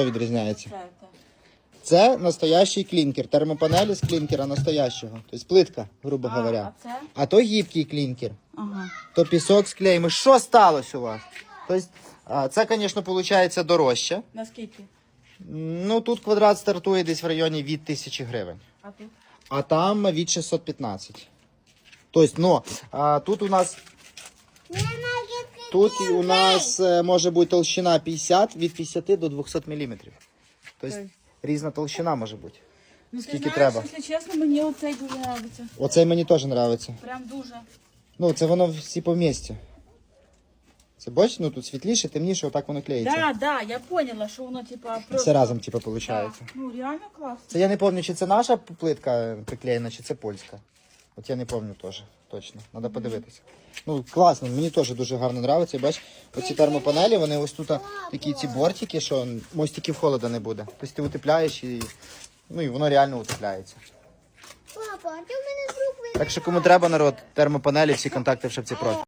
відрізняється. Це, настоящий клінкер, термопанелі з клінкера настоящого. Тобто плитка, грубо А, говоря. а це? А то гібкий клінкер, Ага. то пісок з клеями. Що сталося у вас? Тобто, це, звісно, виходить дорожче. Наскільки? Ну, тут квадрат стартує десь в районі від 1000 гривень. А тут? А там від 615. Тобто, ну, а, тут у нас Тут у нас е, може бути толщина 50 від 50 до 200 мм. Тобто різна толщина може бути. Ну, Скільки знаєш, треба? Якщо чесно, мені оцей дуже подобається. Оцей мені теж подобається. Прям дуже. Ну, це воно всі по місці. Це бачиш, ну тут світліше, темніше, отак воно клеїться. Да, да, я поняла, що воно типа просто. Все разом, типу, Да. виходить. Ну реально класно. Це я не пам'ятаю, чи це наша плитка приклеєна, чи це польська. От я не пам'ятаю теж, точно. Треба подивитися. Ну, класно, мені теж дуже гарно подобається. Бач, оці термопанелі, вони ось тут такі ці бортики, що мостиків холода не буде. Тобто ти утепляєш і, ну, і воно реально утепляється. Папа, а ти в мене з рук Так що кому треба народ, термопанелі, всі контакти в шапці профі.